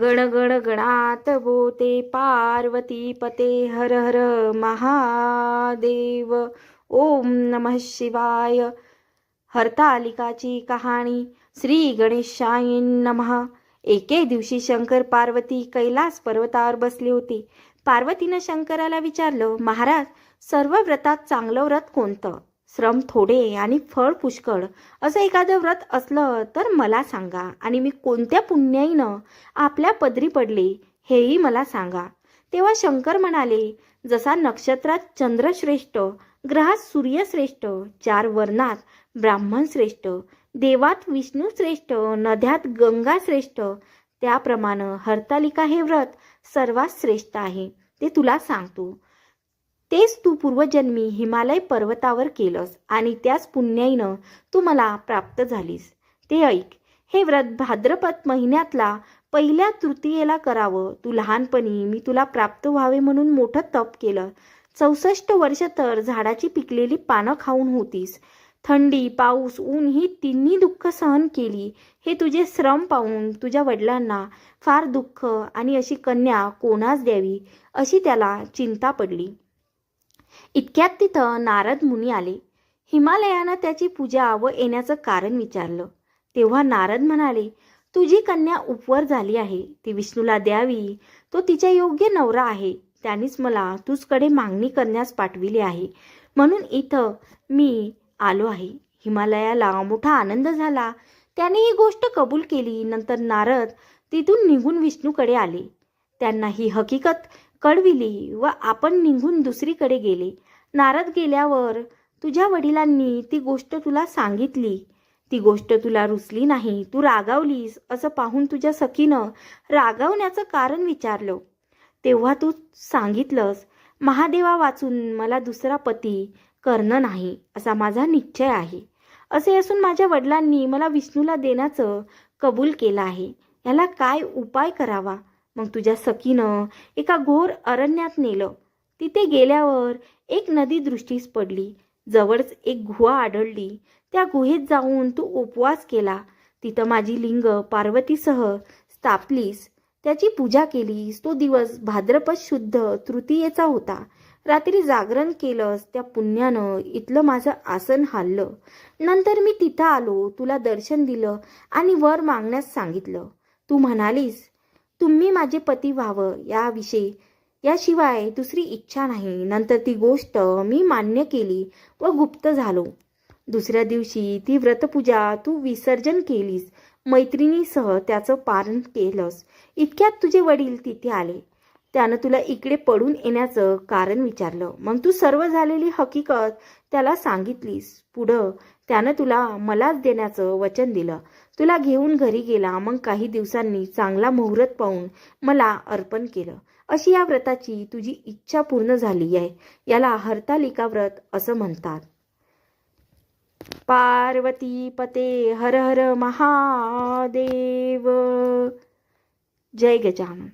गण गण गणात बोते पार्वती पते हर हर महादेव. ओम नमः शिवाय. हरतालिकाची कहाणी श्री गणेशाय नमः. एके दिवशी शंकर पार्वती कैलास पर्वतावर बसली होती. पार्वतीनं शंकराला विचारलं महाराज सर्व व्रतात चांगलं व्रत कोणतं? श्रम थोडे आणि फळ पुष्कळ असं एखादं व्रत असलं तर मला सांगा आणि मी कोणत्या पुण्याईनं आपल्या पदरी पडले हेही मला सांगा. तेव्हा शंकर म्हणाले जसा नक्षत्रात चंद्रश्रेष्ठ ग्रहात सूर्यश्रेष्ठ चार वर्णात ब्राह्मण श्रेष्ठ देवात विष्णू श्रेष्ठ नद्यात गंगा श्रेष्ठ त्याप्रमाणे हरतालिका हे व्रत सर्वात श्रेष्ठ आहे. ते तुला सांगतो. तेच तू पूर्वजन्मी हिमालय पर्वतावर केलंस आणि त्याच पुण्याईनं तू मला प्राप्त झालीस. ते ऐक हे व्रत भाद्रपद महिन्यातला पहिल्या तृतीयेला करावं. तू लहानपणी मी तुला प्राप्त व्हावे म्हणून मोठं तप केलं. चौसष्ट वर्ष तर झाडाची पिकलेली पानं खाऊन होतीस. थंडी पाऊस ऊन ही तिन्ही दुःख सहन केली. हे तुझे श्रम पाहून तुझ्या वडिलांना फार दुःख आणि अशी कन्या कोणास द्यावी अशी त्याला चिंता पडली. इतक्यात तिथं नारद मुनी आले. हिमालयानं त्याची पूजा व येण्याचं कारण विचारलं. तेव्हा नारद म्हणाले तुझी कन्या उपवर झाली आहे. ती विष्णूला द्यावी. तो तिच्या योग्य नवरा आहे. त्यानेच मला तुझकडे मागणी करण्यास पाठविली आहे. म्हणून इथं मी आलो आहे. हिमालयाला मोठा आनंद झाला. त्याने ही गोष्ट कबूल केली. नंतर नारद तिथून निघून विष्णूकडे आले. त्यांना ही हकीकत कळविली व आपण निघून दुसरीकडे गेले. नारद गेल्यावर तुझ्या वडिलांनी ती गोष्ट तुला सांगितली. ती गोष्ट तुला रुचली नाही. तू रागावलीस असं पाहून तुझ्या सखीनं रागावण्याचं कारण विचारलं. तेव्हा तू सांगितलंस महादेवा वाचून मला दुसरा पती करणं नाही असा माझा निश्चय आहे. असे असून माझ्या वडिलांनी मला विष्णूला देण्याचं कबूल केलं आहे. याला काय उपाय करावा? मग तुझ्या सखीनं एका घोर अरण्यात नेलं. तिथे गेल्यावर एक नदी दृष्टीस पडली. जवळच एक गुहा आढळली. त्या गुहेत जाऊन तू उपवास केला. तिथं माझी लिंग पार्वतीसह स्थापलीस. त्याची पूजा केलीस. तो दिवस भाद्रपद शुद्ध तृतीयेचा होता. रात्री जागरण केलंस त्या पुण्यानं. इथलं माझं आसन हाललं. नंतर मी तिथं आलो. तुला दर्शन दिलं आणि वर मागण्यास सांगितलं. तू म्हणालीस तुम्ही माझे पती व्हावं याविषयी. याशिवाय दुसरी इच्छा नाही. नंतर ती गोष्ट मी मान्य केली व गुप्त झालो. दुसऱ्या दिवशी ती व्रतपूजा तू विसर्जन केलीस. मैत्रिणीसह त्याचं पारण केलंस. इतक्यात तुझे वडील तिथे आले. त्यानं तुला इकडे पडून येण्याचं कारण विचारलं. मग तू सर्व झालेली हकीकत त्याला सांगितलीस. पुढं त्यानं तुला मलाच देण्याचं वचन दिलं. तुला घेऊन घरी गेला मग काही दिवसांनी चांगला मुहूर्त पाहून मला अर्पण केलं. अशी या व्रताची तुझी इच्छा पूर्ण झाली आहे. याला हरतालिका व्रत असं म्हणतात. पार्वती पते हर हर महादेव. जय गजानन.